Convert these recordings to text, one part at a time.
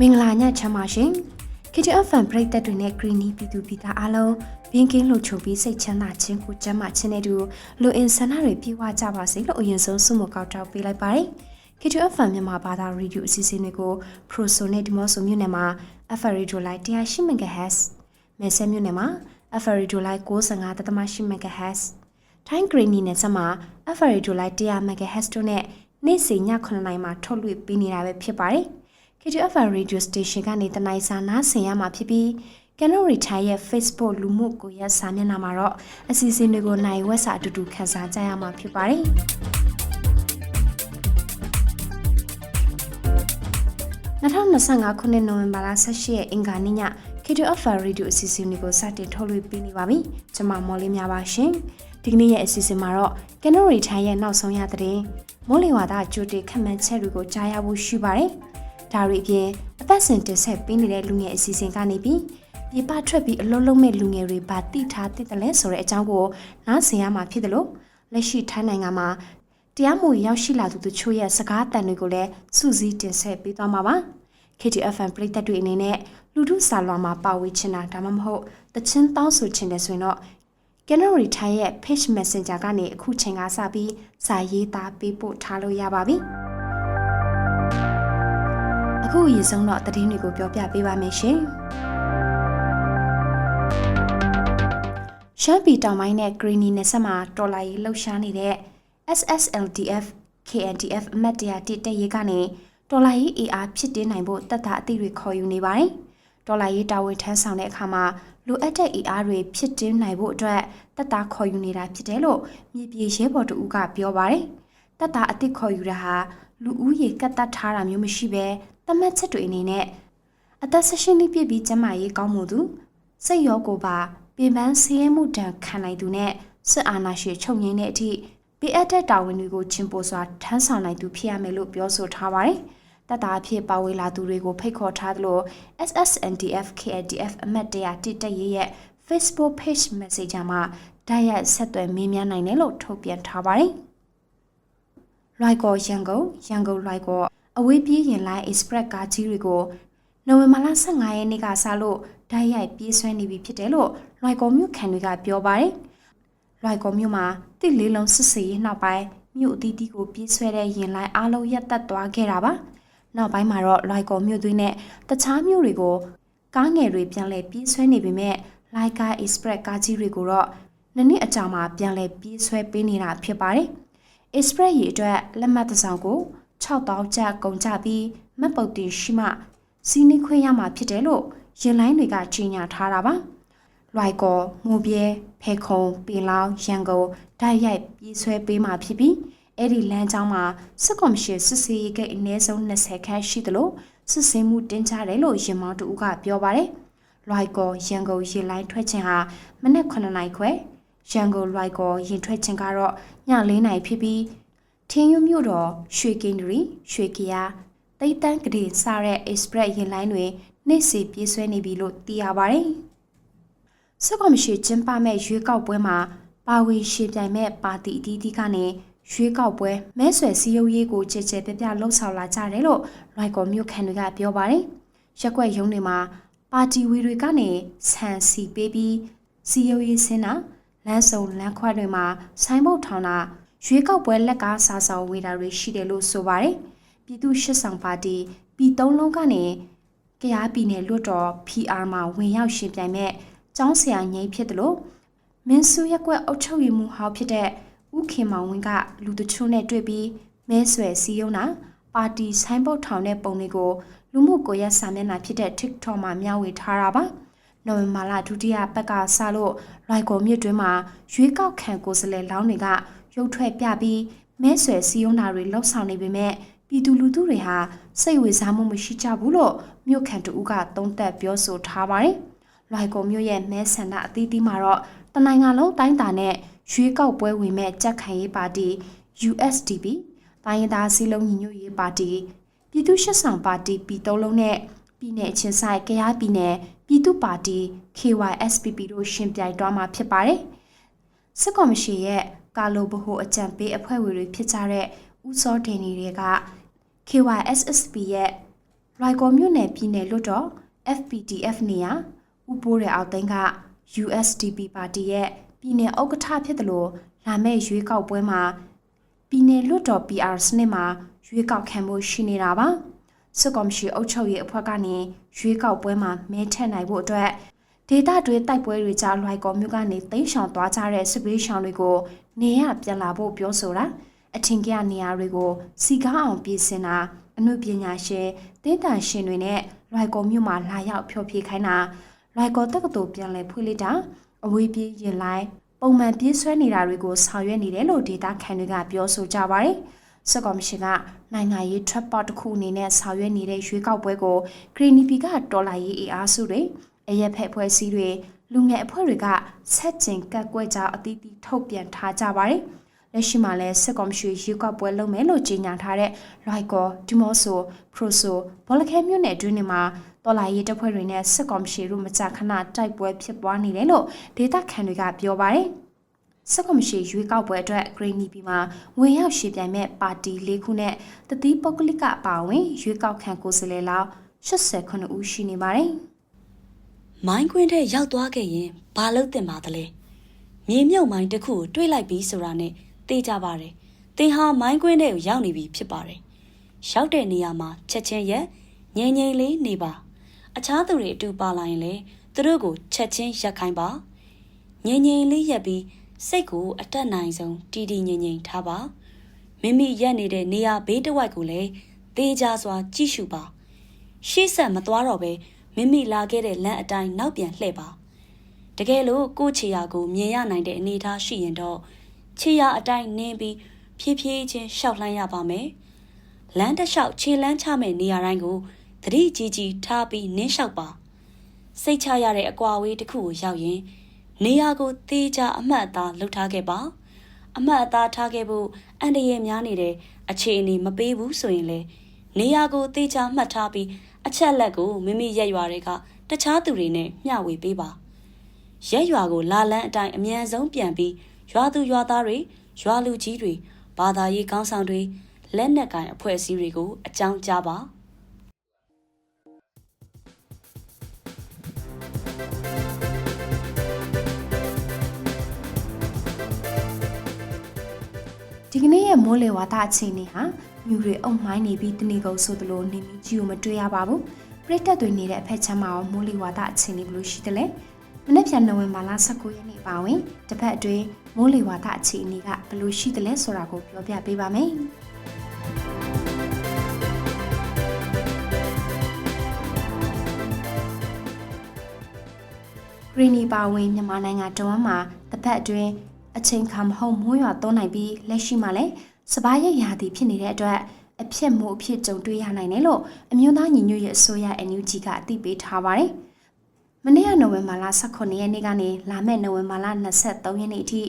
မင်္ဂလာညချမ်းပါရှင် KTF fan ပရိသတ်တွေနဲ့ Greeny ပြည်သူပြည်သားအားလုံးဘင်းကင်းလှုပ်ချုံပြီးစိတ်ချမ်းသာခြင်းကိုကျမ်းမာခြင်းနဲ့တူလူအင်ဆန္ဒတွေပြေဝကြပါစေလို့အရင်ဆုံးဆုမကောက်တောက်ပေးလိုက်ပါတယ် KTF fan မြန်မာဘာသာရေဒီယိုအစီအစဉ်တွေကို Proso နဲ့ဒီမော့ဆိုမြို့နယ်မှာ FM Radio Live 108 MHz မဲဆဲမြို့နယ်မှာ FM Radio Live 95.8 MHz ထိုင်း Greeny နဲ့ဆက်မှာ FM Radio Live 100 MHz တို့နဲ့နေ့စဉ်ည9:00နာရီမှာထုတ်လွှင့်ပေးနေတာပဲဖြစ်ပါတယ်။ KTF Radio Station ကနေတနိုင်စာနားဆင်ရမှာဖြစ်ပြီး Canon Retire ရဲ့ Facebook လူမှုကွန်ရက်စာမျက်နှာမှာတော့အစီအစဉ်တွေကိုနိုင်ဝက်စာအတူတူခန်းစားကြရမှာဖြစ်ပါတယ်။2025ခုနှစ်နိုဝင်ဘာလ18ရက်အင်္ဂါနေ့ည KTF Radio အစီအစဉ်တွေကိုစတင်ထုတ်လွှင့်ပေးနေပါပြီ။ကျွန်မမော်လေးများပါရှင်။ဒီကနေ့ရဲ့အစီအစဉ်မှာတော့ Canon Retire ရဲ့နောက်ဆုံးရတဲ့မိုးလေဝသကြိုတင်ခန့်မှန်းချက်တွေကိုကြားရဖို့ရှိပါတယ်။ဒါတွေအပြင်အသက်စဉ်တင်ဆက်ပေးနေတဲ့လူငယ်အစီအစဉ်ကနေပြီးပြပထွက်ပြီးအလုံးလုံးမဲ့လူငယ်တွေဗာတိထားတဲ့တယ်လဲဆိုတဲ့အကြောင်းကိုနားဆင်ရမှာဖြစ်တယ်လို့လက်ရှိထိုင်းနိုင်ငံမှာတရားမှုရောက်ရှိလာသူတို့ချို့ရဲ့စကားတန်တွေကိုလည်းစုစည်းတင်ဆက်ပေးသွားမှာပါ။ KTFM ပြည်သက်တွေအနေနဲ့ လူထုစာလွှာမှာပါဝေချင်တာဒါမှမဟုတ်တချင်းတောင်းဆိုချင်တယ်ဆိုရင်တော့ Canary Thai ရဲ့ Page Messenger ကနေအခုချိန်ကစပြီးစာရေးသားပေးပို့ထားလို့ရပါပြီ။အခုအရင်ဆုံးတော့သတင်းတွေကိုပြောပြပေးပါမယ်ရှင်။ရှမ်းပြည်တောင်ပိုင်းနဲ့ Greeny နယ်ဆက်မှာတော်လာရေးလှုပ်ရှားနေတဲ့ SSLDF KNDF အမတ်တရားတစ်တက်ရေးကနေတော်လာရေး AR ဖြစ်တင်းနိုင်ဖို့တပ်သားအသည့်တွေခေါ်ယူနေပါတယ်။ တော်လာရေးတာဝန်ထမ်းဆောင်တဲ့အခါမှာလိုအပ်တဲ့ AR တွေဖြစ်တင်းနိုင်ဖို့အတွက်တပ်သားခေါ်ယူနေတာဖြစ်တယ်လို့မြေပြေရဲဘော်တူကပြောပါတယ်။တပ်သားအသစ်ခေါ်ယူတာဟာလူဦးရေကတ်တက်ထားတာမျိုးမရှိဘဲတမတ်ချက်တွေအနေနဲ့အသက်16နှစ်ပြည့်ပြီးကျမရေးကောင်းမှုသူစိတ်ရောကိုပါပြင်ပန်းဆင်းရဲမှုတံခံနိုင်သူနဲ့စစ်အာဏာရှင်ချုပ်ငိမ့်တဲ့အထိပေးအပ်တဲ့တာဝန်တွေကိုချင်ပိုစွာထမ်းဆောင်နိုင်သူဖြစ်ရမယ်လို့ပြောဆိုထားပါတယ်။ တပ်သားအဖြစ်ပါဝေလာသူတွေကိုဖိတ်ခေါ်ထားသလို SSNDF KNDF အမတ်တရာတိတက်ရေးရဲ့ Facebook page Messenger မှာတိုက်ရိုက်ဆက်သွယ်မေးမြန်းနိုင်တယ်လို့ထုတ်ပြန်ထားပါတယ်။လွိုက်ကောရန်ကုန်ရန်ကုန်လွိုက်ကောအဝေးပြေးရင်လိုင်း Express ကားကြီးတွေကိုနိုဝင်ဘာလ15ရက်နေ့ကစလို့ဓာတ်ရိုက်ပြေးဆွဲနေပြီဖြစ်တယ်လို့လွိုက်ကောမြို့ခံတွေကပြောပါတယ်။လွိုက်ကောမြို့မှာတစ်လေးလုံးစစ်စေးရေးနောက်ပိုင်းမြို့အသီးသီးကိုပြေးဆွဲတဲ့ရင်လိုင်းအားလုံးရပ်တန့်သွားခဲ့တာပါ။ နောက်ပိုင်းမှာတော့လွိုက်ကောမြို့သွင်းနဲ့တခြားမြို့တွေကိုကားငယ်တွေပြန်လည်ပြေးဆွဲနေပေမဲ့လိုက်ကား Express ကားကြီးတွေကိုတော့နှစ်နှစ်အကြာမှာပြန်လည်ပြေးဆွဲပေးနေတာဖြစ်ပါတယ်။ Express ရေအတွက်လက်မှတ်တစ်စောင်ကို6000ကျပ်ကုန်ကြပြီးမတ်ပုတ်တင်ရှိမှစီးနှခွင့်ရမှာဖြစ်တယ်လို့ရင်လိုင်းတွေကကြေညာထားတာပါ။လွိုက်ကောငိုပြဲဖဲခုံပင်လောင်းရန်ကုန်ဓာတ်ရိုက်ပြေးဆွဲပေးမှာဖြစ်ပြီး အဲ့ဒီလမ်းကြောင်းမှာစစ်ကော်မရှင်စစ်စေးရေးကိတ်အနည်းဆုံး20ခန်းရှိသလိုစစ်စင်းမှုတင်ကြတယ်လို့ရင်မောင်တူကပြောပါတယ်။လွိုက်ကောရန်ကုန်ရေလိုင်းထွက်ခြင်းဟာမနက်9နာရီခွဲရန်ကုန်လွိုက်ကောရင်ထွက်ခြင်းကတော့ည4နာရီဖြစ်ပြီးထင်းရွမြို့တော်ရွှေကင်ဒရီရွှေကရတိတ်တန်းကလေးစတဲ့ Express ရင်လိုင်းတွေနေ့စီပြေးဆွဲနေပြီလို့သိရပါတယ်။စစ်ကော်မရှင်ကျင်းပမဲ့ရွေးကောက်ပွဲမှာပါဝင်ရှင်ပြိုင်မဲ့ပါတီအသီးသီးကနေ ရွေးကောက်ပွဲမဲဆွယ်စည်းရုံးရေးကိုကြည်ကြဲပြပြလှုပ်ဆောင်လာကြတယ်လို့လွိုက်ကော်မြို့ခံတွေကပြောပါတယ်။ရက်ွက်ရုံးတွေမှာပါတီဝီတွေကနေဆန်စီပေးပြီးစည်းရုံးရေးဆင်းတာလမ်းစုံလမ်းခွတွေမှာဆိုင်းဘုတ်ထောင်တာရွေးကောက်ပွဲလက်ကားစာဆောင်ဝေတာတွေရှိတယ်လို့ဆိုပါတယ်။ပြည်သူ့ရှစ်ဆောင်ပါတီပြည်သုံးလုံးကနေကရားပြည်နယ်လွတ်တော် PR မှာဝင်ရောက်ရှင်ပြိုင်မဲ့ကျောင်းဆရာငိမ့်ဖြစ်တယ်လို့မင်းစုရက်ကွက်အုပ်ချုပ်ရေးမှူးဟောင်းဖြစ်တဲ့ ဦးခင်မောင်ဝင်းကလူတချို့နဲ့တွေ့ပြီးမဲဆွယ်စည်းရုံးတာပါတီဆိုင်းဘုတ်ထောင်တဲ့ပုံတွေကိုလူမှုကွန်ရက်စာမျက်နှာဖြစ်တဲ့ TikTok မှာမျှဝေထားတာပါ။နိုဝင်ဘာလဒုတိယပတ်ကစလို့လွိုက်ကော်မြစ်တွင်းမှာရွေးကောက်ခံကိုယ်စားလှယ်လောင်းတွေကရုပ်ထွက်ပြပြီးမဲဆွယ်စည်းရုံးတာတွေလှုပ်ဆောင်နေပေမဲ့ပြည်သူလူထုတွေဟာစိတ်ဝင်စားမှုမရှိကြဘူးလို့မြို့ခံတဦးကသုံးသပ်ပြောဆိုထားပါတယ်။လွိုက်ကော်မြို့ရဲ့မဲဆန္ဒအသီးသီးမှာတော့တနိုင်ငံလုံးတိုင်းတာနဲ့ ရွေးကောက်ပွဲဝင်မဲ့ကြက်ခိုင်ရေးပါတီ USDP တိုင်းရင်းသားစည်းလုံးညီညွတ်ရေးပါတီပြည်သူ့ရှစ်ဆောင်ပါတီပြည်သုံးလုံးနဲ့ပပြည်내ချင်းဆိုင်ကရားပြည်နယ်ပြည်သူ့ပါတီ KYSPP တို့ရှင်ပြိုင်တွားမှာဖြစ်ပါတယ်။စစ်ကော်မရှင်ရဲ့ကာလိုဘဟုအကြံပေးအဖွဲ့ဝင်တွေဖြစ်ကြတဲ့ဦးစောဒင်နီတွေက KYSSP ရဲ့ရိုက်ကော်မြို့နယ်ပြည်နယ်လွတ်တော် FPTF နေရာဥပိုးတဲ့အောက်သိန်းက USDP ပါတီရဲ့ ပြည်နယ်ဥက္ကဋ္ဌဖြစ်တယ်လို့လာမယ့်ရွေးကောက်ပွဲမှာပြည်နယ်လွတ်တော် PR စနစ်မှာရွေးကောက်ခံမှုရှိနေတာပါစစ်ကော်မရှင်အုပ်ချုပ်ရေးအဖွဲ့ကနေရွေးကောက်ပွဲမှာမဲထက်နိုင်ဖို့အတွက်ဒေတာတွေတိုက်ပွဲတွေကြားလွိုက်ကော်မြို့ကနေတိန့်ဆောင်သွားကြတဲ့စစ်ပေးရှောင်တွေကိုနေရပြန်လာဖို့ပြောဆိုတာအထင်ကြီးနေရာတွေကိုစီကားအောင်ပြင်ဆင်တာအမှုပညာရှင်တင်းတန်ရှင်တွေနဲ့လွိုက်ကော်မြို့မှာလာရောက်ဖျော်ဖြေခိုင်းတာလွိုက်ကော်တက္ကသိုလ်ပြန်လည်ဖွင့်လှစ်တာ အဝေးပြေးရင်လိုက်ပုံမှန်ပြေးဆွဲနေတာတွေကိုဆောင်ရွက်နေတယ်လို့ဒေတာခန်တွေကပြောဆိုကြပါတယ်စစ်ကော်မရှင်ကနိုင်ငံရေး trap pot တစ်ခုအနေနဲ့ဆောင်ရွက်နေတဲ့ရွေးကောက်ပွဲကို Greenpeace ကတော်လာရေးအားစုတွေအရက်ဖက်ဖွဲ့စည်းတွေလူငယ်အဖွဲ့တွေကဆက်ကျင်ကက်ကွက်ကြောင်းအသီးသီးထုတ်ပြန်ထားကြပါတယ်။လက်ရှိမှာလည်းစစ်ကော်မရှင်ရွေးကောက်ပွဲလုပ်မယ်လို့ကြေညာထားတဲ့ Raiko, Dumoso, Proso, ဘောလခဲမြို့နယ်အတွင်းမှာ တော်လာရေးတပ်ဖွဲ့တွေနဲ့စစ်ကော်မရှင်တို့မကြာခဏတိုက်ပွဲဖြစ်ပွားနေတယ်လို့ဒေသခံတွေကပြောပါတယ်။စက်ကွန်မရှိရွေးကောက်ပွဲအတွက် Green Navy မှာဝင်ရောက်ရှေ့ပြိုင်မဲ့ပါတီ၄ခုနဲ့တတိပုဂ္ဂလိကအပါအဝင်ရွေးကောက်ခံကိုယ်စားလှယ်လောက်89ဦးရှိနေပါတယ်။မိုင်းကွင်းထဲရောက်သွားခဲ့ရင်ဘာလုပ်တင်ပါသလဲမြေမြုပ်မိုင်းတစ်ခုကိုတွေးလိုက်ပြီးဆိုတာနဲ့သိကြပါတယ်သင်ဟာမိုင်းကွင်းထဲကိုရောက်နေပြီဖြစ်ပါတယ်ရောက်တဲ့နေရာမှာချက်ချင်းရက်ငြိမ်ငြိမ်လေးနေပါ အခြားသူတွေအတူပါလာရင်လေသူတို့ကိုချက်ချင်းရက်ခိုင်းပါငြိမ်ငြိမ်လေးရက်ပြီးစိတ်ကိုအတက်နိုင်ဆုံးတည်တည်ငြိမ်ငြိမ်ထားပါမိမိရက်နေတဲ့နေရာဘေးတစ်ဝိုက်ကိုလည်းသေးကြစွာကြည့်ရှုပါရှေ့ဆက်မသွားတော့ပဲမိမိလာခဲ့တဲ့လမ်းအတိုင်းနောက်ပြန်လှည့်ပါတကယ်လို့ကိုယ့်ခြေရာကိုမြင်ရနိုင်တဲ့အနေအထားရှိရင်တော့ခြေရာအတိုင်းနင်းပြီးဖြည်းဖြည်းချင်းရှောက်လှမ်းရပါမယ်လမ်းတစ်လျှောက်ခြေလမ်းချမဲ့နေရာတိုင်းကို သတိကြီးကြီးထားပြီးနင်းလျှောက်ပါစိတ်ချရတဲ့အကွာဝေးတစ်ခုကိုရောက်ရင် နေရာကိုသေးချာအမှတ်အသားလှုပ်ထားခဲ့ပါ အမှတ်အသားထားခဲ့ဖို့အန်တရများနေတဲ့အခြေအနေမပေးဘူးဆိုရင်လေနေရာကိုသေးချာမှတ်ထားပြီးအချက်လက်ကိုမိမိရက်ရွာတွေကတခြားသူတွေနဲ့မျှဝေပေးပါရက်ရွာကိုလာလန်းအတိုင်းအမြန်ဆုံးပြန်ပြီးရွာသူရွာသားတွေရွာလူကြီးတွေဘာသာရေးကောင်းဆောင်တွေလက်နက်ကင်အဖွဲ့အစည်းတွေကိုအကြောင်းကြားပါ ဒီကနေ့ရဲ့မိုးလေဝသအခြေအနေဟာမြူတွေအုပ်မိုင်းနေပြီးတနေကုန်ဆိုသလိုနေမီကြီးကိုမတွေ့ရပါဘူးပြိတက်တွေနေတဲ့အဖက်ချမ်းမှာရောမိုးလေဝသအခြေအနေဘယ်လိုရှိသလဲမနေ့ပြန်နိုဝင်ဘာလ19ရက်နေ့ပါဝင်တစ်ဖက်အတွင်းမိုးလေဝသအခြေအနေကဘယ်လိုရှိသလဲဆိုတာကိုပြောပြပေးပါမယ်ဂရီနီပါဝင်မြန်မာနိုင်ငံတဝမ်းမှာတစ်ဖက်အတွင်း အချိန်ခါမဟုတ်မိုးရွာသွန်းနိုင်ပြီးလက်ရှိမှာလည်းစပားရရာသီဖြစ်နေတဲ့အတွက်အဖြစ်မှုအဖြစ်ကြုံတွေ့ရနိုင်တယ်လို့အမျိုးသားညီညွတ်ရေးအစိုးရ NUG ကအသိပေးထားပါတယ်။မနေ့ကနိုဝင်ဘာလ18ရက်နေ့ကနေလာမယ့်နိုဝင်ဘာလ23ရက်နေ့အထိ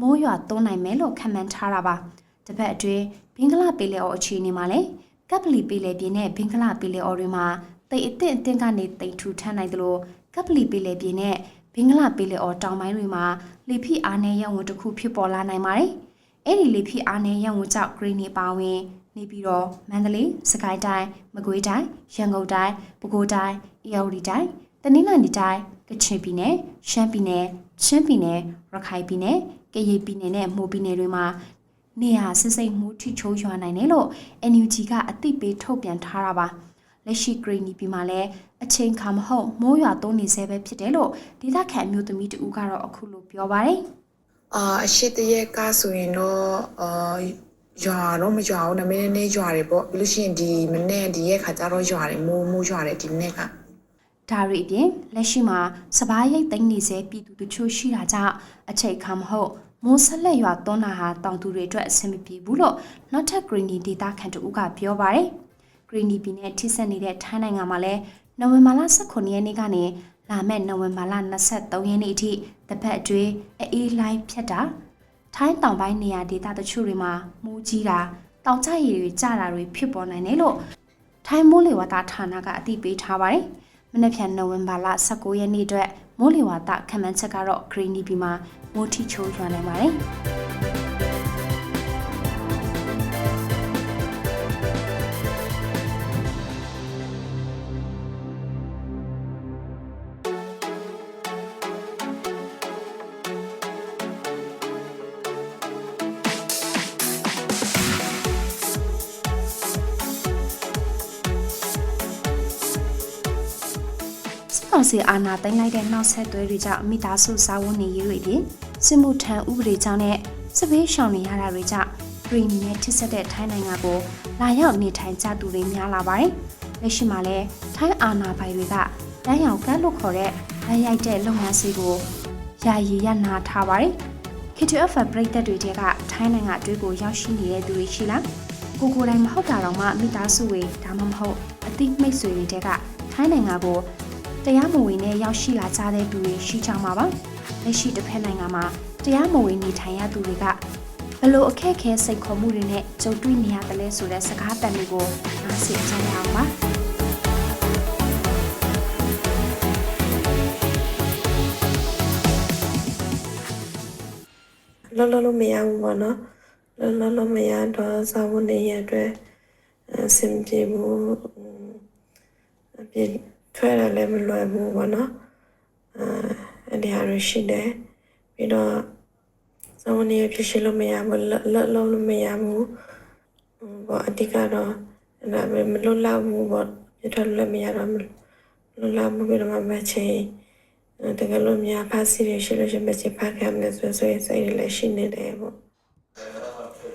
မိုးရွာသွန်းနိုင်မယ်လို့ခန့်မှန်းထားတာပါ။တစ်ပတ်အတွင်းဘင်္ဂလားပင်လယ်အော်အခြေအနေမှာလည်းကပ်ပလီပင်လယ်ပြင်နဲ့ဘင်္ဂလားပင်လယ်အော်တွေမှာတိတ်အထင်အထင်ကနေတိတ်ထူထမ်းနိုင်သလိုကပ်ပလီပင်လယ်ပြင်နဲ့ဘ င်္ဂလားပင်လယ်အော်တောင်ပိုင်းတွေမှာလေဖိအားနည်းရပ်ဝန်းတစ်ခုဖြစ်ပေါ်လာနိုင်ပါတယ်။အဲ့ဒီလေဖိအားနည်းရပ်ဝန်းကြောင့်ဂရီနီပါဝင်နေပြီးတော့မန္တလေးစကိုင်းတိုင်းမကွေးတိုင်းရန်ကုန်တိုင်းပဲခူးတိုင်းအေရဝတီတိုင်းတနင်္လာရီတိုင်းကချင်ပြည်နယ်ရှမ်းပြည်နယ်ချင်းပြည်နယ်ရခိုင်ပြည်နယ်ကရင်ပြည်နယ်နဲ့မိုးပြည်နယ်တွေမှာနေရာစစ်စိတ်မှုထိချိုးရွာနိုင်တယ်လို့ NUG ကအသိပေးထုတ်ပြန်ထားတာပါ လက်ရှိဂရီနီပြည်မှာလည်းအချိန်ခါမဟုတ်မိုးရွာသွန်းနေဆဲပဲဖြစ်တယ်လို့ဒေသခံအမျိုးသမီးတဦးကတော့အခုလိုပြောပါတယ်အာအရှိတရက်ကဆိုရင်တော့အာရွာတော့မရွာဘူးဒါပေမဲ့နည်းရွာတယ်ပေါ့ပြီးလို့ရှိရင်ဒီမနေ့ဒီရက်ခါကျတော့ရွာတယ်မိုးမိုးရွာတယ်ဒီမနေ့ကဒါရီအပြင်လက်ရှိမှာစပားရိတ်သိမ်းနေစေပြည်သူတချို့ရှိတာကြောင့်အချိန်ခါမဟုတ်မိုးဆက်လက်ရွာသွန်းတာဟာတောင်သူတွေအတွက်အဆင်မပြေဘူးလို့နောက်ထပ် Greeny ဒေတာခန်တူကပြောပါတယ်။ Greeny ပြည်နယ်ထိစပ်နေတဲ့ထိုင်းနိုင်ငံမှာလည်းနိုဝင်ဘာလ18ရက်နေ့ကနေလာမယ့်နိုဝင်ဘာလ23ရက်နေ့အထိတစ်ပတ်အတွင်းအေးလိုင်းဖြတ်တာထိုင်းတောင်ပိုင်းနေရာဒေသတချို့တွေမှာမိုးကြီးတာတောင်ကျရေတွေကျတာတွေဖြစ်ပေါ်နိုင်တယ်လို့ထိုင်းမိုးလေဝသဌာနကအသိပေးထားပါတယ်။မနက်ဖြန်နိုဝင်ဘာလ19ရက်နေ့အတွက်မိုးလေဝသခန့်မှန်းချက်ကတော့ Greeny ပြည်မှာမိုးထီချိုးရွာနိုင်ပါတယ်။ ကောင်စီအာဏာသိမ်းလိုက်တဲ့နောက်ဆက်တွဲတွေကြောင့်မိသားစုစာဝန်နေရေးတွေပြင်စစ်မှုထမ်းဥပဒေကြောင့်နဲ့စစ်ဘေးရှောင်နေရတာတွေကြောင့်ဂရီနီနဲ့ထိစက်တဲ့ထိုင်းနိုင်ငံကိုလာရောက်နေထိုင်ကြသူတွေများလာပါတယ်။လက်ရှိမှာလည်းထိုင်းအာဏာပိုင်တွေကလမ်းရောက်ကမ်းလို့ခေါ်တဲ့လမ်းရိုက်တဲ့လုပ်ငန်းစီကိုယာယီရနာထားပါတယ်။ KTF ပြည်သက်တွေတဲကထိုင်းနိုင်ငံအတွင်းကိုရောက်ရှိနေတဲ့သူတွေရှိလား။ကိုကိုယ်တိုင်မဟုတ်တာတော့မှမိသားစုတွေဒါမှမဟုတ်အသိမိတ်ဆွေတွေတဲကထိုင်းနိုင်ငံကို တရားမဝင်နဲ့ရောက်ရှိလာကြတဲ့သူတွေရှိကြမှာပါ။လက်ရှိတစ်ဖက်နိုင်ငံမှာတရားမဝင်နေထိုင်ရသူတွေကဘလို့အခက်အခဲစိတ်ခေါ်မှုတွေနဲ့ကြုံတွေ့နေရတယ်လဲဆိုတဲ့စကားတန်တွေကိုနားဆင်ကြရအောင်ပါလောလောလို့မရဘူးပေါ့နော်လောလောလို့မရတော့စာဝန်နေရအတွက်အဆင်ပြေဘူးအပြည့် ထွက်ရလည်းမလွယ်ဘူးပေါ့နော်အဲအဲ့ဒီဟာရရှိတယ်ပြီးတော့စာဝန်နေရဖြစ်ရှိလို့မရဘူးလောလောလို့မရဘူးဘောအတိကတော့အဲ့ဒါပဲမလွတ်လောက်ဘူးပေါ့ပြထွက်လို့မရတော့မလွတ်လောက်ဘူးပြီးတော့မှမချင်းတကယ်လို့များဖာစီရရှိလို့ရှိရင်မချစ်ဖာခံမယ်ဆိုဆိုရင်စိတ်ရလည်းရှိနေတယ်ပေါ့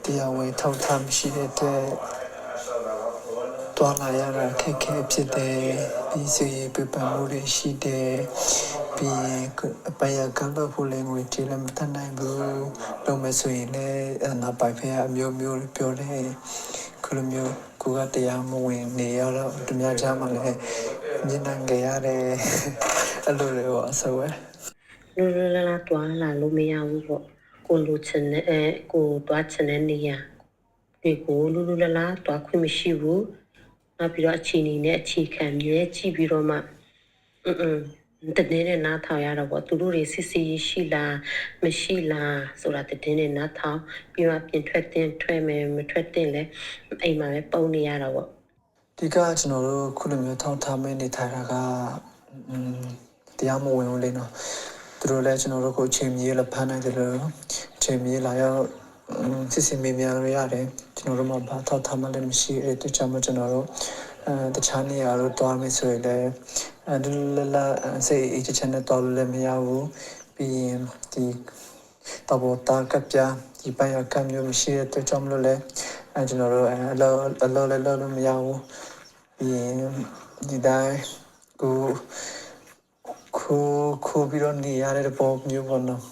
တရားဝင်ထောက်ထားမရှိတဲ့အတွက် တွာလာရတာခက်ခဲဖြစ်တယ်ပြီးစီပြပမှုတွေရှိတယ်ပြီးရင်အပယကံတော့ဖို့လည်းငွေကြေးလည်းမတတ်နိုင်ဘူးလုံးမဆိုရင်လည်းနောက်ပိုက်ဖက်အမျိုးမျိုးပြောတယ်ခုလိုမျိုးကိုကတရားမဝင်နေရတော့သူများကြားမှာလည်းညှဉ်းနှံကြရတယ်အဲ့လိုတွေပေါ့ဆိုဝဲလူလူလာလာတွားလာလို့မရဘူးပေါ့ကိုလူချင်တဲ့အဲကိုတွားချင်တဲ့နေရာဒီကိုလူလူလာလာတွားခွင့်မရှိဘူး နောက်ပြီးတော့အချိန်နေနဲ့အခြေခံမြဲကြည့်ပြီးတော့မှအင်းအင်းတည်င်းနဲ့နားထောင်ရတော့ပေါ့သူတို့တွေစစ်စစ်ရှိလားမရှိလားဆိုတာတည်င်းနဲ့နားထောင်ပြီးတော့ပြင်ထွက်တင်ထွက်မယ်မထွက်တင်လဲအိမ်မှာပဲပုံနေရတော့ပေါ့ဒီကကျွန်တော်တို့ခုလိုမျိုးထောင်ထားမနေထိုင်တာကအင်းတရားမဝင်ဘူးလေနော်သူတို့လည်းကျွန်တော်တို့ကိုချိန်မြေးလဖမ်းနိုင်တယ်လို့ချိန်မြေးလာရောက်စစ်စစ်မေးမြန်းရရတယ် ကျွန်တော်တို့မှဘာထောက်ထားမှလည်းမရှိအဲ့တခြားမှကျွန်တော်တို့အဲတခြားနေရာတို့တွားမယ်ဆိုရင်လည်းအဲဒီလလာစိတ်အေးချမ်းနဲ့တွားလို့လည်းမရဘူးပြီးရင်ဒီတော့ဘောတာကပြဒီပိုင်ရကမျိုးမရှိတဲ့အတွက်ကြောင့်မလို့လဲအဲကျွန်တော်တို့အဲအလောအလောလည်းလောလို့မရဘူးပြီးရင်ဒီတိုင်းကိုခိုးခိုးပြီးတော့နေရတဲ့ပုံမျိုးပေါ့နော်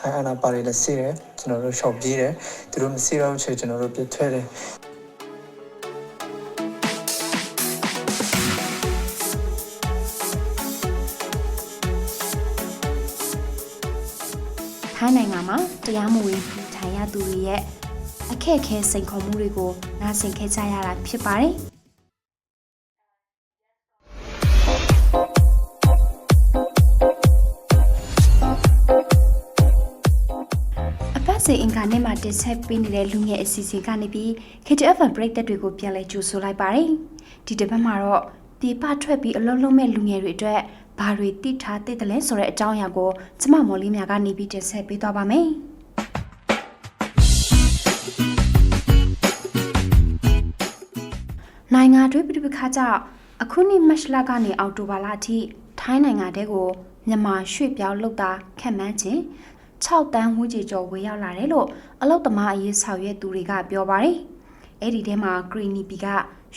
ထိုင်အနာပါရီလည်းစီးတယ်ကျွန်တော်တို့ရှော့ပြေးတယ်သူတို့မစီးတော့ချေကျွန်တော်တို့ပြထွက်တယ်ထိုင်းနိုင်ငံမှာတရားမဝင်နေထိုင်ရသူတွေရဲ့အခက်အခဲစိန်ခေါ်မှုတွေကိုနားဆင်ခဲ့ကြရတာဖြစ်ပါတယ်။ စဉ်အင်္ဂါနေ့မှာတင်ဆက်ပေးနေတဲ့လူငယ်အစီအစဉ်ကနေပြီး KTF break တက်တွေကိုပြန်လည်ကြိုဆိုလိုက်ပါတယ်။ဒီတစ်ပတ်မှာတော့ဒီပထွက်ပြီးအလုံးလုံးမဲ့လူငယ်တွေအတွက်ဘာတွေတိထားသိတယ်လဲဆိုတဲ့အကြောင်းအရာကိုကျမမော်လေးများကနေပြီးတင်ဆက်ပေးသွားပါမယ်။နိုင်ငံတွင်းပြည်ပခါကြောင့်အခုနှစ်မတ်လကနေအောက်တိုဘာလအထိထိုင်းနိုင်ငံတဲကိုမြန်မာရွှေ့ပြောင်းလုပ်သားခန့်မှန်းခြင်း 6တန်းဝန်းကျင်ကျော်ဝေရောက်လာတယ်လို့အလုတ်သမားအရေးဆောင်ရွက်သူတွေကပြောပါတယ်။အဲ့ဒီထဲမှာ Greeny P က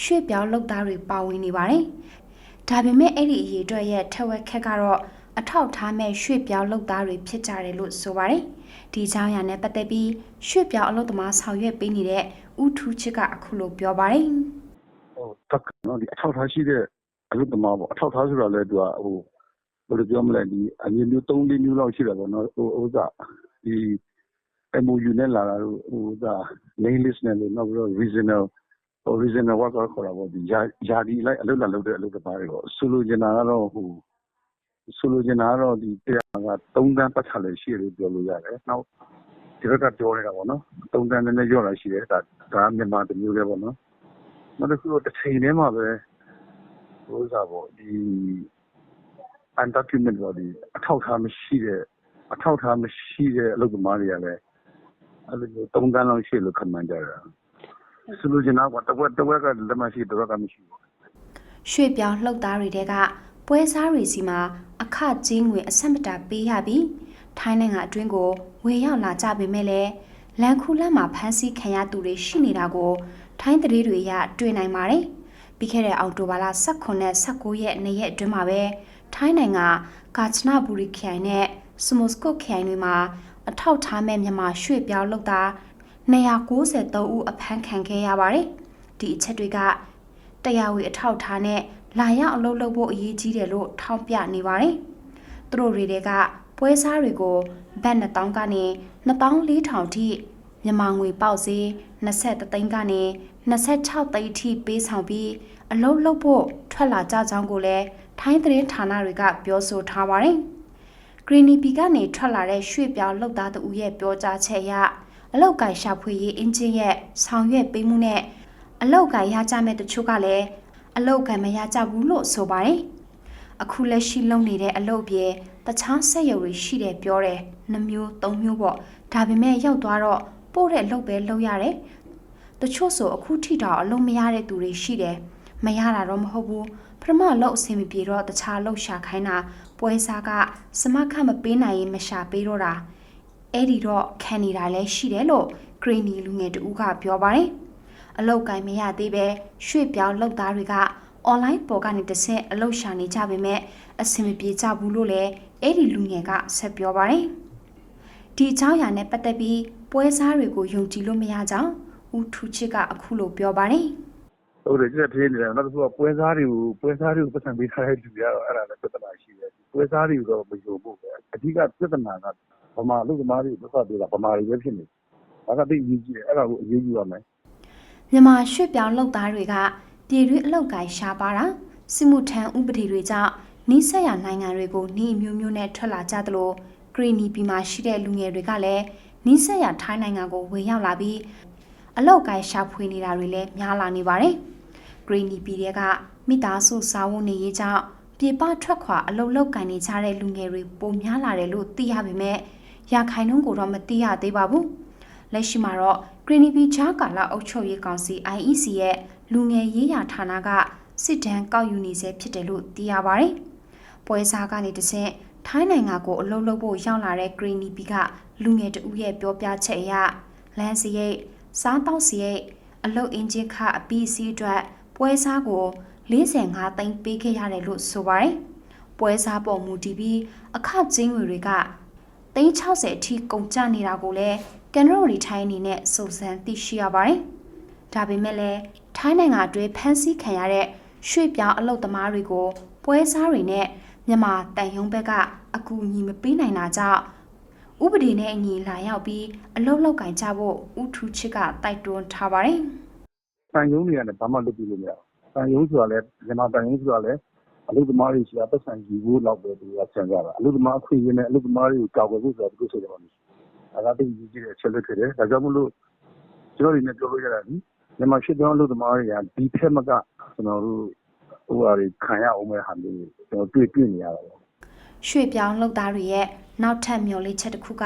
ရွှေ့ပြောင်းလုပ်သားတွေပါဝင်နေပါတယ်။ဒါပေမဲ့အဲ့ဒီအရေးအတွက်ရဲ့ထက်ဝက်ခက်ကတော့အထောက်ထားမဲ့ရွှေ့ပြောင်းလုပ်သားတွေဖြစ်ကြတယ်လို့ဆိုပါတယ်။ဒီအကြောင်းအရာနဲ့ပတ်သက်ပြီးရွှေ့ပြောင်းအလုတ်သမားဆောင်ရွက်ပေးနေတဲ့ဦးထူးချစ်ကအခုလိုပြောပါတယ်။ဟိုတက်နော်ဒီအထောက်ထားရှိတဲ့အလုပ်သမားပေါ့အထောက်ထားဆိုတာလည်းသူကဟို ဘယ်လိုပြောမလဲဒီအမျိုးမျိုး၃၄မျိုးလောက်ရှိတယ်ပေါ့နော်ဟိုဥစ္စာဒီ MOU နဲ့လာတာဟိုဥစ္စာ main list နဲ့လို့နောက်ပြီးတော့ regional original worker ခေါ်တာပေါ့ဒီယာယာဒီလိုက်အလုပ်လာလုပ်တဲ့အလုပ်သမားတွေပေါ့ဆိုလိုချင်တာကတော့ဟိုဆိုလိုချင်တာကတော့ဒီတရားက3တန်းပတ်ချလဲရှိတယ်လို့ပြောလို့ရတယ်နောက်ဒီဘက်ကပြောနေတာပေါ့နော်3တန်းနည်းနည်းရော့လာရှိတယ်ဒါဒါမြန်မာတစ်မျိုးပဲပေါ့နော်နောက်တစ်ခုတော့တစ်ချိန်တည်းမှာပဲဟိုစားပေါ့ဒီ undocumented ပေါ့ဒီအထောက်အထားမရှိတဲ့အထောက်အထားမရှိတဲ့အလုပ်သမားတွေကလည်းအဲ့လိုမျိုး3တန်းလောက်ရှိလို့ခန့်မှန်းကြတာဆိုလိုချင်တာကတဝက်တဝက်ကလက်မရှိတဝက်ကမရှိဘူးရွှေ့ပြောင်းလှုပ်သားတွေတဲကပွဲစားတွေစီမှာအခကြေးငွေအဆက်မတပေးရပြီးထိုင်းနိုင်ငံအတွင်းကိုဝေရောက်လာကြပေမဲ့လည်းလန်ခူလန်မှာဖမ်းဆီးခံရသူတွေရှိနေတာကိုထိုင်းသတင်းတွေအရတွေ့နိုင်ပါတယ်။ပြီးခဲ့တဲ့အောက်တိုဘာလ18နဲ့19ရက်နေ့ရက်အတွင်းမှာပဲ ထိုင်းနိုင်ငံကာချနာဘူရီခရိုင်နဲ့စမုစကုတ်ခရိုင်တွေမှာအထောက်ထားမဲ့မြန်မာရွှေ့ပြောင်းလှုပ်သား293ဦးအဖမ်းခံခဲ့ရပါတယ်။ဒီအချက်တွေကတရားဝေအထောက်အထားနဲ့လာရောက်အလုပ်လုပ်ဖို့အရေးကြီးတယ်လို့ထောက်ပြနေပါတယ်။သူတို့တွေကပွဲစားတွေကိုဘတ်2000ကနေ2400ထိမြန်မာငွေပေါက်ဈေး23သိန်းကနေ26သိန်းထိပေးဆောင်ပြီးအလုပ်လုပ်ဖို့ထွက်လာကြကြောင်းကိုလည်း ထိုင်းသတင်းဌာနတွေကပြောဆိုထားပါတယ်။ Greeny P ကနေထွက်လာတဲ့ရွှေ့ပြောင်းလုပ်သားတဦးရဲ့ပြောကြားချက်အရအလောက်ကိုင်ရှာဖွေရေးအင်ဂျင်ရဲ့ဆောင်ရွက်ပေးမှုနဲ့အလောက်ကိုင်ရကြမဲ့တချို့ကလည်းအလောက်ကိုင်မရကြဘူးလို့ဆိုပါတယ်။အခုလက်ရှိလုပ်နေတဲ့အလုပ်ပြေတခြားဆက်ရုပ်တွေရှိတယ်ပြောတယ်။နှမျိုးသုံးမျိုးပေါ့။ဒါပေမဲ့ရောက်သွားတော့ပို့တဲ့အလုပ်ပဲလုပ်ရတယ်။တချို့ဆိုအခုထိတော့အလုပ်မရတဲ့သူတွေရှိတယ်။မရတာတော့မဟုတ်ဘူး။ ပထမအလုပ်အဆင်မပြေတော့တခြားအလုပ်ရှာခိုင်းတာပွဲစားကစမခမပေးနိုင်ရင်မရှာပေးတော့တာအဲ့ဒီတော့ခံနေတာလည်းရှိတယ်လို့ Greeny လူငယ်တူကပြောပါတယ်အလောက်ကင်မရသေးပဲရွှေ့ပြောင်းလုပ်သားတွေက online ပေါ်ကနေတစ်ဆင့်အလုပ်ရှာနေကြပေမဲ့အဆင်မပြေကြဘူးလို့လည်းအဲ့ဒီလူငယ်ကဆက်ပြောပါတယ်ဒီအကြောင်းအရာနဲ့ပတ်သက်ပြီးပွဲစားတွေကိုယုံကြည်လို့မရကြောင်းဦးထူချစ်ကအခုလိုပြောပါတယ် ဟုတ်တယ်ကြည့်သေးနေတယ်နောက်တစ်ခုကပွဲစားတွေကိုပွဲစားတွေကိုပတ်စံပေးထားတဲ့လူတွေကတော့အဲ့ဒါလည်းပြဿနာရှိတယ်ပွဲစားတွေကိုတော့မယုံဘူးပဲအဓိကပြဿနာကဗမာလူသမားတွေပတ်စံပေးတာဗမာတွေပဲဖြစ်နေဒါကတိအရေးကြီးတယ်အဲ့ဒါကိုအရေးယူရမယ်မြန်မာရွှေ့ပြောင်းလုပ်သားတွေကပြည်တွင်းအလုပ်ကိုင်ရှားပါတာစစ်မှုထမ်းဥပဒေတွေကြောင့်နှိစက်ရနိုင်ငံတွေကိုနှီးအမျိုးမျိုးနဲ့ထွက်လာကြသလိုဂရီနီပြည်မှာရှိတဲ့လူငယ်တွေကလည်းနှိစက်ရထိုင်းနိုင်ငံကိုဝင်ရောက်လာပြီးအလောက်ကိုင်ရှာဖွေနေတာတွေလည်းများလာနေပါတယ်။ ဂရီနီပြည်တွေကမိသားစုစာဝတ်နေရေးကြောင့်ပြေပထွက်ခွာအလုတ်လောက်ကင်နေကြတဲ့လူငယ်တွေပိုများလာတယ်လို့သိရပေမဲ့ရခိုင်နှုန်းကိုတော့မသိရသေးပါဘူး။လက်ရှိမှာတော့ Green Bee ချာကာလာအုပ်ချုပ်ရေးကောင်စီ IEC ရဲ့လူငယ်ရေးရာဌာနကစစ်တမ်းကောက်ယူနေဆဲဖြစ်တယ်လို့သိရပါတယ်။ပွဲစားကနေတဆင့်ထိုင်းနိုင်ငံကိုအလုပ်လုပ်ဖို့ရောက်လာတဲ့ Green Bee ကလူငယ်တဦးရဲ့ပြောပြချက်အရလမ်းစရိတ်စားတောက်စရိတ်အလုပ်အင်ဂျင်ခအပီးစီးအတွက် ပွဲစားကို45သိန်းပေးခဲ့ရတယ်လို့ဆိုပါတယ်။ပွဲစားပေါ်မူတည်ပြီးအခကျင်းငွေတွေကသိန်း60အထိကုန်ကျနေတာကိုလည်းကန်ရိုရီထိုင်းအနေနဲ့စုံစမ်းသိရှိရပါတယ်။ဒါပေမဲ့လည်းထိုင်းနိုင်ငံအတွင်းဖမ်းဆီးခံရတဲ့ရွှေ့ပြောင်းအလုပ်သမားတွေကို ပွဲစားတွေနဲ့မြန်မာတန်ယုံဘက်ကအကူအညီမပေးနိုင်တာကြောင့်ဥပဒေနဲ့အညီလာရောက်ပြီးအလုပ်လောက်ကင်ကြဖို့ဥထူချစ်ကတိုက်တွန်းထားပါတယ်။ တန်ယုံတွေကလည်း ဘာမှလုပ်ပြလို့ မရဘူးတန်ယုံဆိုတာလည်း မြန်မာတန်ယုံဆိုတာလည်း အလုပ်သမားတွေရှိတာပတ်စံယူဖို့လောက်ပဲ သူကဆင်ကြတာ အလုပ်သမား အခွင့်အရေးနဲ့ အလုပ်သမားတွေကိုကြောက်ွယ်ဖို့ဆိုတာ သူတို့ဆိုတယ်ပါမရှိဘူး ဒါကတိတ်ကြီးကြီးတဲ့ အချက်လက်ဖြစ်တယ် ဒါကြောင့်မလို့ ကျွန်တော်ဒီနဲ့ ပြောလို့ရတာဒီမြန်မာရှစ်တောင်းအလုပ်သမားတွေက ဒီဖက်မကကျွန်တော်တို့ဟိုဟာတွေခံရအောင်မဲ့ဟာမျိုးကျွန်တော်တွေ့တွေ့နေရတာပေါ့ ရွှေ့ပြောင်းလုပ်သားတွေရဲ့ နောက်ထပ်မျှော်လင့်ချက်တစ်ခုက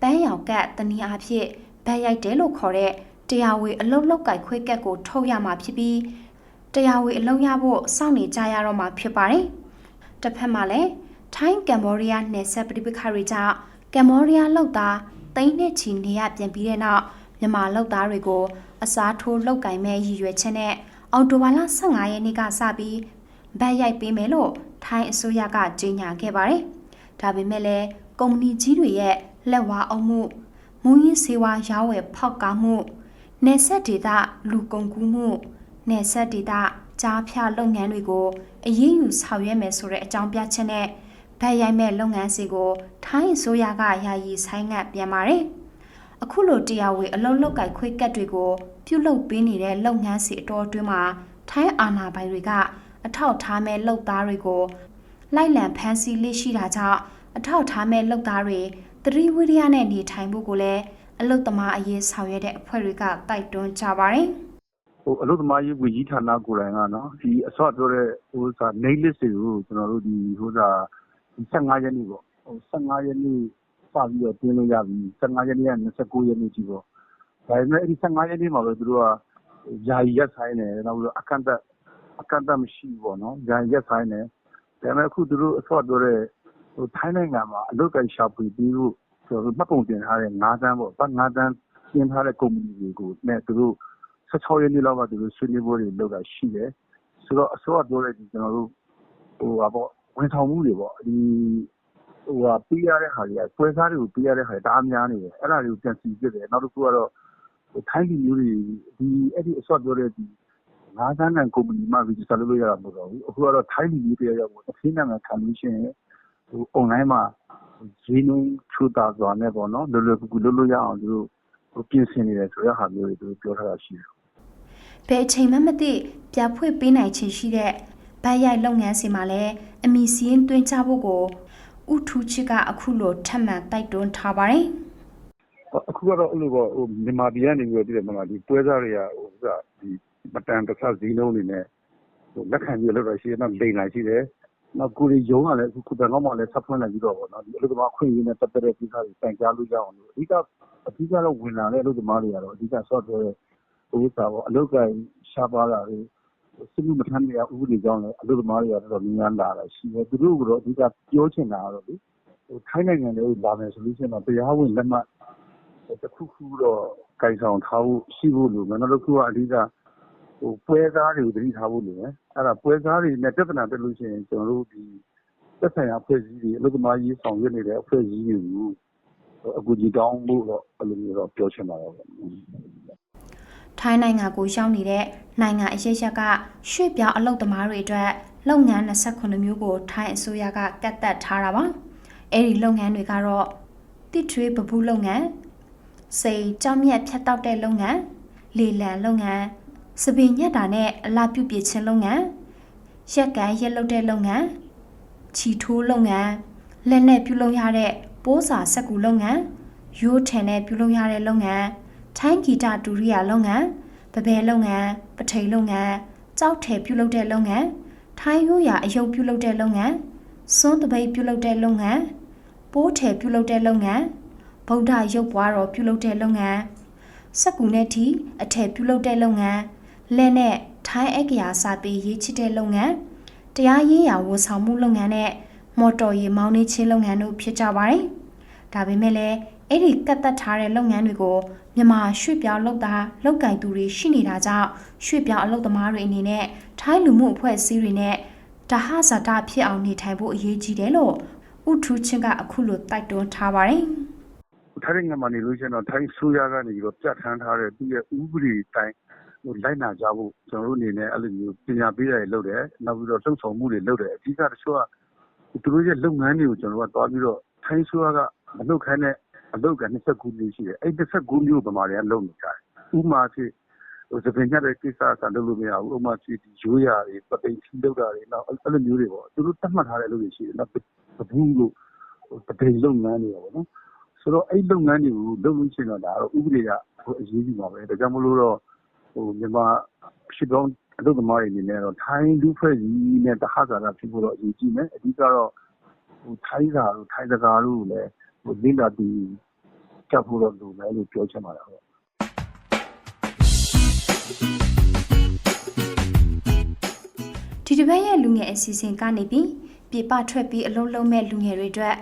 ပန်းရောင်ကတ်တနည်းအားဖြင့်ဗတ်ရိုက်တယ်လို့ခေါ်တဲ့ တရားဝေအလုတ်လောက်ကင်ခွေးကတ်ကိုထုတ်ရမှာဖြစ်ပြီးတရားဝေအလုတ်ရဖို့စောင့်နေကြရတော့မှာဖြစ်ပါတယ်။တစ်ဖက်မှာလည်းထိုင်းကမ်ဘောဒီးယားနယ်စပ်ပြည်ပခါတွေကြောင့်ကမ်ဘောဒီးယားလောက်သားတိန်းနဲ့ချီနေရပြန်ပြီးတဲ့နောက်မြန်မာလောက်သားတွေကိုအစားထိုးလောက်ကင်မဲ့ရည်ရွယ်ချက်နဲ့အော်တိုဘာလ15ရက်နေ့ကစပြီးဗတ်ရိုက်ပေးမယ်လို့ထိုင်းအစိုးရကကြေညာခဲ့ပါတယ်။ဒါပေမဲ့လည်းကုမ္ပဏီကြီးတွေရဲ့လက်ဝါးအုံမှုမူရင်းစေဝါရောင်းဝယ်ဖောက်ကားမှု နယ်ဆက်ဒေသလူကုန်ကူးမှုနယ်ဆက်ဒေသကြားဖြတ်လုပ်ငန်းတွေကိုအရေးယူဆောင်ရွက်မယ်ဆိုတဲ့အကြောင်းပြချက်နဲ့ဗတ်ရိုက်မဲ့လုပ်ငန်းစီကို ထိုင်းအစိုးရကယာယီဆိုင်းငံ့ပြန်ပါတယ်။အခုလိုတရားဝင်အလုံးလောက်ကင်ခွေးကတ်တွေကို ပြုလုပ်ပေးနေတဲ့လုပ်ငန်းစီအတော်အတွင်းမှာထိုင်းအာဏာပိုင်တွေကအထောက်ထားမဲ့လုပ်သားတွေကိုလိုက်လံဖမ်းဆီးလေးရှိတာကြောင့်အထောက်ထားမဲ့လုပ်သားတွေသတိဝိရိယနဲ့နေထိုင်ဖို့ကိုလည်း အလုတ်သမားအရေးဆောင်ရွက်တဲ့အဖွဲ့တွေကတိုက်တွန်းကြပါတယ်။ဟိုအလုပ်သမားရေးဝန်ကြီးဌာနကိုယ်တိုင်ကနော်ဒီအစောပြောတဲ့ဟိုစာနေလစ်တွေကိုကျွန်တော်တို့ဒီဟိုစာ15ရက်နေ့ပေါ့ဟို15ရက်နေ့စပြီးတော့တွင်းလို့ရပြီ15ရက်နေ့က29ရက်နေ့ကြီးပေါ့ဒါပေမဲ့အဲ့ဒီ15ရက်နေ့မှာပဲသူတို့ကယာယီရက်ဆိုင်တယ်နောက်ပြီးတော့အကန့်အသတ်အကန့်အသတ်မရှိဘူးပေါ့နော်ယာယီရက်ဆိုင်တယ်ဒါပေမဲ့အခုသူတို့အစောပြောတဲ့ဟိုထိုင်းနိုင်ငံမှာအလုပ်ကိုင်ရှာဖွေပြီးလို့ကျွန်တော်တို့ မှတ်ပုံတင်ထားတဲ့9တန်းပေါ့ပတ်9တန်းကျင်းထားတဲ့ ကုမ္ပဏီတွေကိုနဲ့ သူတို့16ရက်နေ့လောက်ကသူတို့ဆွေးနွေးပွဲတွေ လုပ်တာရှိတယ် ဆိုတော့ အစိုးရပြောတဲ့ဒီကျွန်တော်တို့ဟိုဟာပေါ့ဝန်ဆောင်မှုတွေပေါ့ဒီဟိုဟာပေးရတဲ့ဟာတွေက ပွဲစားတွေကို ပေးရတဲ့ဟာတွေတအားများနေတယ် အဲ့ဒါတွေကို ပြန်စီပြစ်တယ် နောက်တစ်ခုကတော့ဟိုထိုင်းပြည်မျိုးတွေဒီအဲ့ဒီအစိုးရပြောတဲ့ဒီငါးသန်းတန်ကုမ္ပဏီမှ register လုပ်လို့ရတာ မဟုတ်တော့ဘူး အခုကတော့ ထိုင်းပြည်မျိုးတရားရောက်ပေါ့အသိနာမှာခံလို့ရှိရင်ဟို online မှာ ဈေးနှုန်းထူတာစွာနဲ့ပေါ့နော်လွယ်လွယ်ကူကူလုပ်လို့ရအောင်သူတို့ဟိုပြင်ဆင်နေတယ်ဆိုတဲ့ဟာမျိုးတွေသူတို့ပြောထားတာရှိတယ်ဘယ်အချိန်မှမသိပြဖွင့်ပေးနိုင်ချင်ရှိတဲ့ဗတ်ရိုက်လုပ်ငန်းစီမှာလည်းအမီစီရင်တွင်းချဖို့ကိုဥထူချစ်ကအခုလိုထပ်မံတိုက်တွန်းထားပါတယ်အခုကတော့အဲ့လိုပေါ့ဟိုမြန်မာပြည်ကနေပြီးတော့ပြည်တယ်မြန်မာဒီပွဲစားတွေကဟိုဥစားဒီမတန်တဆဈေးနှုန်းတွေနဲ့ဟိုလက်ခံပြီးလောက်တော့ရှိတယ်နောက်လိန်လာရှိတယ် နောက်ကိုရီရုံးကလည်းအခုခုတန်ကောင်းမှလည်းဆက်ဖွင့်လာပြီးတော့ပေါ့နော်ဒီအလုပ်သမားခွင့်ရင်းနဲ့ပတ်သက်တဲ့ကိစ္စတွေတိုင်ကြားလို့ရအောင်လို့အဓိကအဓိကတော့ဝင်လာတဲ့အလုပ်သမားတွေကတော့အဓိကဆော့ပြောတဲ့ဥစ္စာပေါ့အလုပ်ကိုင်ရှားပါလာတွေစစ်မှုမထမ်းတဲ့ဥပဒေကြောင့်လည်းအလုပ်သမားတွေကတော်တော်များများလာတာရှိတယ်သူတို့ကတော့အဓိကပြောချင်တာကတော့လေဟိုထိုင်းနိုင်ငံတွေလာမယ်ဆိုလို့ရှိရင်တော့တရားဝင်လက်မှတ်တစ်ခုခုတော့ကြိုင်ဆောင်ထားဖို့ရှိဖို့လိုမယ်နောက်တစ်ခုကအဓိကဟိုပွဲသားတွေကိုတတိထားဖို့လိုမယ်အဲ့ဒါ ပွဲသားတွေနဲ့ ပြဿနာတက်လို့ရှိရင် ကျွန်တော်တို့ဒီသက်ဆိုင်ရာအဖွဲ့အစည်းတွေ အလုပ်သမားရေးဆောင်ရွက်နေတဲ့ အဖွဲ့အစည်းတွေကို အကူကြီးတောင်းဖို့တော့ အဲ့လိုမျိုးတော့ ပြောချင်ပါတယ်ဗျထိုင်းနိုင်ငံကို ရောက်နေတဲ့ နိုင်ငံအရေးရက်က ရွှေ့ပြောင်းအလုပ်သမားတွေအတွက် လုပ်ငန်း28မျိုးကို ထိုင်းအစိုးရကကတ်သက်ထားတာပါ အဲ့ဒီလုပ်ငန်းတွေကတော့တိထွေးပပူးလုပ်ငန်းစိန်ကြောင်မြတ်ဖြတ်တောက်တဲ့လုပ်ငန်း လေလံလုပ်ငန်း စပင်ညက်တာနဲ့အလားပြုတ်ပြချင်းလုပ်ငန်းရက်ကန်ရက်လုပ်တဲ့လုပ်ငန်းချီထိုးလုပ်ငန်းလက်နဲ့ပြုလုပ်ရတဲ့ပိုးစာစက်ကူလုပ်ငန်းရိုးထန်နဲ့ပြုလုပ်ရတဲ့လုပ်ငန်းထိုင်းဂီတဒူရိယာလုပ်ငန်းပပဲလုပ်ငန်းပထိန်လုပ်ငန်းကြောက်ထည်ပြုလုပ်တဲ့လုပ်ငန်းထိုင်းရိုးရာအယုတ်ပြုလုပ်တဲ့လုပ်ငန်းစွန်းတပိတ်ပြုလုပ်တဲ့လုပ်ငန်းပိုးထည်ပြုလုပ်တဲ့လုပ်ငန်းဗုဒ္ဓရုပ်ပွားတော်ပြုလုပ်တဲ့လုပ်ငန်းစက်ကူနဲ့ထီအထည်ပြုလုပ်တဲ့လုပ်ငန်း လက်နဲ့ထိုင်းအက္ခရာစာပေရေးချစ်တဲ့လုပ်ငန်းတရားရေးရာဝန်ဆောင်မှုလုပ်ငန်းနဲ့မော်တော်ယာဉ်မောင်းနှင်းချင်းလုပ်ငန်းတို့ဖြစ်ကြပါတယ်။ဒါပေမဲ့လည်းအဲ့ဒီကတ်သက်ထားတဲ့လုပ်ငန်းတွေကိုမြန်မာရွှေ့ပြောင်းလုပ်သားလောက်ကင်သူတွေရှိနေတာကြောင့်ရွှေ့ပြောင်းအလုပ်သမားတွေအနေနဲ့ထိုင်းလူမှုအဖွဲ့အစည်းတွေနဲ့တဟဇာတဖြစ်အောင်နေထိုင်ဖို့အရေးကြီးတယ်လို့ဥထူးချင်းကအခုလိုတိုက်တွန်းထားပါတယ်။ထိုင်းနိုင်ငံမှာနေလို့ရှိရင်တော့ထိုင်းဆိုးရကနေပြီးတော့ပြဋ္ဌာန်းထားတဲ့သူ့ရဲ့ဥပဒေတိုင်းဟို လိုက်နာကြဖို့ ကျွန်တော်တို့အနေနဲ့ အဲ့လိုမျိုး ပညာပေးရတယ်လုပ်တယ် နောက်ပြီးတော့ လှုပ်ဆောင်မှုတွေလုပ်တယ် အဓိက တချို့က သူတို့ရဲ့လုပ်ငန်းတွေကို ကျွန်တော်တို့က သွားပြီးတော့ ထိုင်းဆိုးရက မလုပ်ခိုင်းတဲ့ အလုပ်က29မျိုးရှိတယ် အဲ့29မျိုးဗမာတွေက လုပ်နေကြတယ် ဥပမာဖြစ်ဟိုသပင်ညက်တဲ့ကိစ္စကလုပ်လို့မရဘူး ဥပမာဖြစ်ဒီရိုးရာတွေပသိမ်ထီလုပ်တာတွေနောက်အဲ့လိုမျိုးတွေပေါ့ သူတို့တတ်မှတ်ထားတဲ့ အလုပ်တွေရှိတယ် နောက်ပဘူးလို့ပသိမ်လုပ်ငန်းတွေပေါ့နော် ဆိုတော့ အဲ့လုပ်ငန်းတွေကို လုပ်လို့ရှိရင်တော့ ဒါတော့ဥပဒေကဟိုအရေးကြီးပါပဲ ဒါကြောင့်မလို့တော့ဟို မြန်မာဖြစ်တော့အလုပ်သမားတွေအနေနဲ့တော့ ထိုင်းလူဖွဲ့ကြီးနဲ့တဟဇာတာဖြစ်ဖို့တော့ အရေးကြီးမယ် အဓိကတော့ဟိုထိုင်းစာတို့ ထိုင်းစကားတို့ကိုလည်းဟိုလိလာတီကြဖို့တော့ လိုမယ်လို့ ပြောချင်ပါတယ်ဟုတ်ဒီတစ်ပတ်ရဲ့ လူငယ်အစီအစဉ်ကနေပြီး ပြပထွက်ပြီး အလုံးလုံးမဲ့လူငယ်တွေအတွက်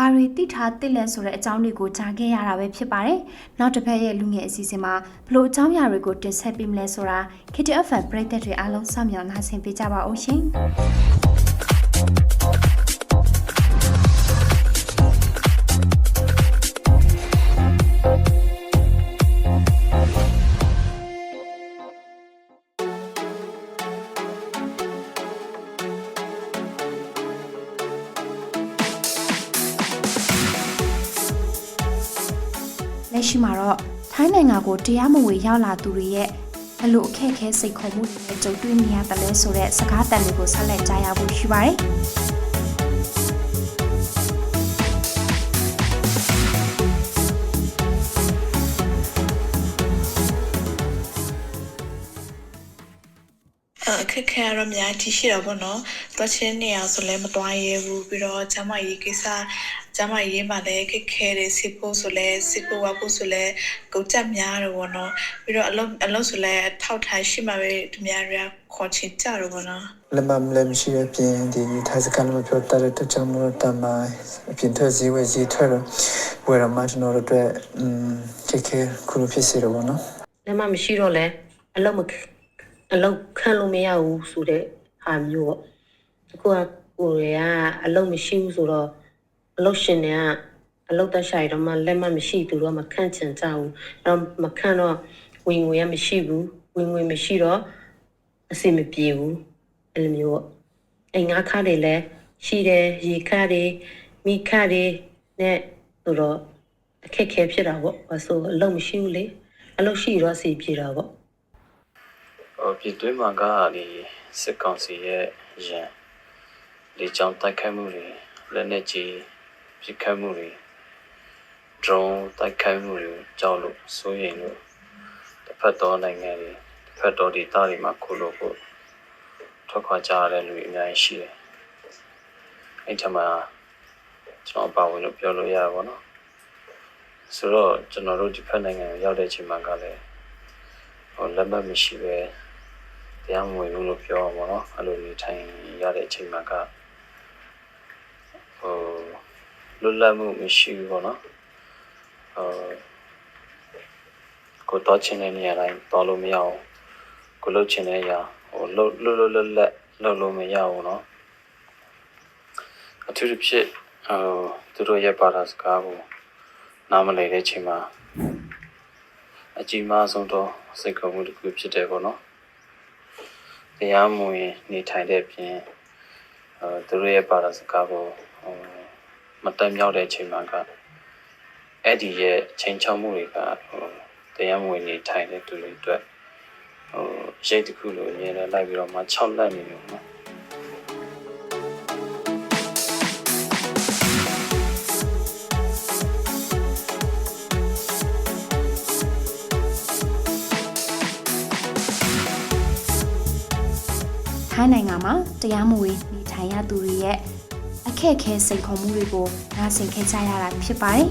ဘာတွေသိထားသိလဲဆိုတဲ့အကြောင်းတွေကိုကြားခဲ့ရတာပဲဖြစ်ပါတယ်။နောက်တစ်ပတ်ရဲ့လူငယ်အစီအစဉ်မှာဘလို့အကြောင်းအရာတွေကိုတင်ဆက်ပေးမလဲဆိုတာ KTFN ပရိသတ်တွေအားလုံးစောင့်မျှော်နားဆင်ပေးကြပါဦးရှင်။ ရှိမှာတော့ထိုထိုင်းနိုင်ငံကိုတရားမဝင်ရောက်လာသူတွေရဲ့ဘလို့အခက်အခဲစိတ်ခေါ်မှုတွေနဲ့ကြုံတွေ့နေရတယ်လဲဆိုတဲ့စကားတန်တွေကိုဆက်လက်ကြားရဖို့ရှိပါတယ်။ အခက်ခဲကတော့အများကြီးရှိတာပေါ့နော်။တွားချင်းနေအောင်ဆိုလည်းမတွားရဲဘူးပြီးတော့ကျမကြီးကိစ္စကျမကြီးမှာလည်းခက်ခဲတယ်စစ်ဖို့ဆိုလည်းစစ်ဖို့ဝါဖို့ဆိုလည်းကုန်ကြများတယ်ပေါ့နော်။ပြီးတော့အလုံးအလုံးဆိုလည်းအထောက်ထားရှိမှပဲသူများတွေကခေါ်ချင်ကြတယ်ပေါ့နော်။လက်မမလည်းမရှိတဲ့အပြင်ဒီထိုင်စကန်မှာပြောတတ်တဲ့တချို့မျိုးတမအပြင်ထွက်စည်းဝယ်စည်းထွက်တော့ဝယ်ရမှကျွန်တော်တို့အတွက်อืมခက်ခဲခုလိုဖြစ်စေတော့ဘောနော်လက်မမရှိတော့လဲအလုံးမခ အလုံးခန့်လို့မရဘူးဆိုတဲ့ဟာမျိုးပေါ့အခုကကိုရကအလုံးမရှိဘူးဆိုတော့အလုံးရှင်တွေကအလုံးတက်ဆိုင်တော့မှလက်မမရှိသူတော့မခန့်ချင်ကြဘူးတော့မခန့်တော့ဝင်ငွေရမရှိဘူးဝင်ငွေမရှိတော့အဆင်မပြေဘူးအဲ့လိုမျိုးပေါ့အိမ်ငါးခါတွေလည်းရှိတယ်ရေခါတွေမိခါတွေနဲ့ဆိုတော့အခက်ခဲဖြစ်တာပေါ့ဘာလို့အလုံးမရှိဘူးလေအလုံးရှိတော့အစီပြေတာပေါ့ ဟိုပြည်တွင်းမှာကဒီစစ်ကောင်စီရဲ့ရန်လေကြောင်းတိုက်ခိုက်မှုတွေလက်နက်ကြီးပစ်ခတ်မှုတွေ drone တိုက်ခိုက်မှုတွေကြောက်လို့စိုးရိမ်လို့တစ်ဖက်သောနိုင်ငံတွေတစ်ဖက်သောဒေသတွေမှာခုလို့ဖို့ထွက်ခွာကြရတဲ့လူတွေအများကြီးရှိတယ်။အဲ့ထက်မှာကျွန်တော်ပါဝင်လို့ပြောလို့ရပါဘောနော်။ဆိုတော့ကျွန်တော်တို့ဒီဖက်နိုင်ငံကိုရောက်တဲ့အချိန်မှာကလည်းဟိုလက်မှတ်မရှိပဲ တရားမဝင်ဘူးလို့ပြောပါဘောနော်အဲ့လိုနေထိုင်ရတဲ့အချိန်မှာကဟိုလွတ်လပ်မှုမရှိဘူးပေါ့နော်ဟိုကိုတော့ချင်းတဲ့နေရာတိုင်းတော့လို့မရအောင်ကိုလှုပ်ချင်တဲ့အရာဟိုလှုပ်လှုပ်လှုပ်လှုပ်လှုပ်လှုပ်လို့မရဘူးနော်အထူးသဖြင့်ဟိုသူတို့ရဲ့ပါတာစကားကိုနားမလည်တဲ့အချိန်မှာအကြီးမားဆုံးတော့စိတ်ခေါ်မှုတစ်ခုဖြစ်တယ်ပေါ့နော် တရားမဝင်နေထိုင်တဲ့အပြင်အဲသူတို့ရဲ့ဘာသာစကားကိုဟိုမတက်မြောက်တဲ့အချိန်မှာကအဲ့ဒီရဲ့ချိန်ချောက်မှုတွေကဟိုတရားမဝင်နေထိုင်တဲ့သူတွေအတွက်ဟိုရိတ်တစ်ခုလိုအမြဲတမ်းလိုက်ပြီးတော့မှ6လက်နေလို့နော် ထိုင်းနိုင်ငံမှာတရားမဝင်နေထိုင်ရသူတွေရဲ့အခက်အခဲစိန်ခေါ်မှုတွေကိုနားဆင်ခဲ့ကြရတာဖြစ်ပါတယ်။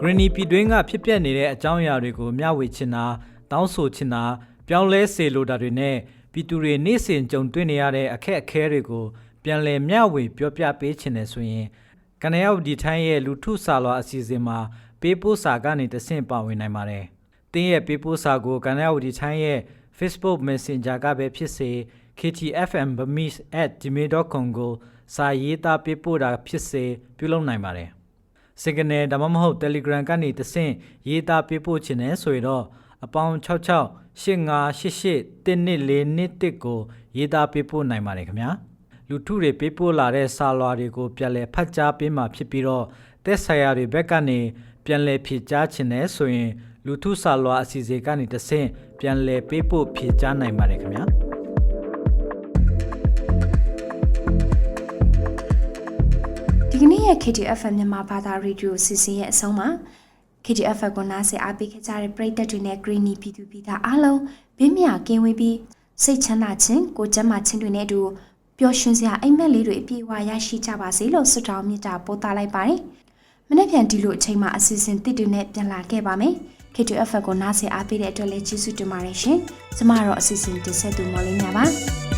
Greeny ပြည်တွင်းကဖြစ်ပျက်နေတဲ့အကြောင်းအရာတွေကိုမျှဝေချင်တာတောင်းဆိုချင်တာ ပြောင်းလဲစေလိုတာတွေနဲ့ပြည်သူတွေနေ့စဉ်ကြုံတွေ့နေရတဲ့အခက်အခဲတွေကိုပြန်လည်မျှဝေပြောပြပေးချင်တယ်ဆိုရင်ကနေရောက်ဒီထိုင်းရဲ့လူထုစာလွာအစီအစဉ်မှာပေးပို့စာကနေတဆင့်ပါဝင်နိုင်ပါတယ်။တင်းရဲ့ပေးပို့စာကိုကနေရောက်ဒီထိုင်းရဲ့ Facebook Messenger ကပဲဖြစ်စေ ktfmbamis@gmail.com ကိုစာရေးသားပေးပို့တာဖြစ်စေပြုလုပ်နိုင်ပါတယ်။ Signal ဒါမှမဟုတ် Telegram ကနေတဆင့်ရေးသားပေးပို့ခြင်းနဲ့ဆိုရင်တော့အပေါင်း66 8588 1241ကိုရေးသားပေးပို့နိုင်ပါတယ်ခင်ဗျာလူထုတွေပေးပို့လာတဲ့စာလွှာတွေကိုပြန်လည်ဖတ်ကြားပေးမှာဖြစ်ပြီးတော့သက်ဆိုင်ရာတွေဘက်ကနေပြန်လည်ဖြည့်ကြားခြင်းနဲ့ဆိုရင်လူထုစာလွှာအစီအစဉ်ကနေတဆင့်ပြန်လည်ပေးပို့ဖြည့်ကြားနိုင်ပါတယ်ခင်ဗျာဒီကနေ့ရဲ့ KTFM မြန်မာဘာသာရေဒီယိုစီစဉ်ရဲ့အဆုံးမှာ KTFM ကိုနားဆင်အားပေးခဲ့ကြတဲ့ပရိသတ်တွေနဲ့ Greeny ပြည်သူပြည်သားအားလုံးဘေးမြကင်းဝေးပြီးစိတ်ချမ်းသာခြင်းကိုယ်ကျန်းမာခြင်းတွေနဲ့အတူပျော်ရွှင်စရာအိမ်မက်လေးတွေအပြည့်အဝရရှိကြပါစေလို့ဆုတောင်းမေတ္တာပို့သလိုက်ပါတယ်။မနေ့ပြန်ဒီလိုအချိန်မှာအစီအစဉ်တစ်တွေနဲ့ပြန်လာခဲ့ပါမယ်။ KTFM ကိုနားဆင်အားပေးတဲ့အတွက်လည်းကျေးဇူးတင်ပါတယ်ရှင်။ကျမကတော့အစီအစဉ်တင်ဆက်သူမော်လေးများပါ။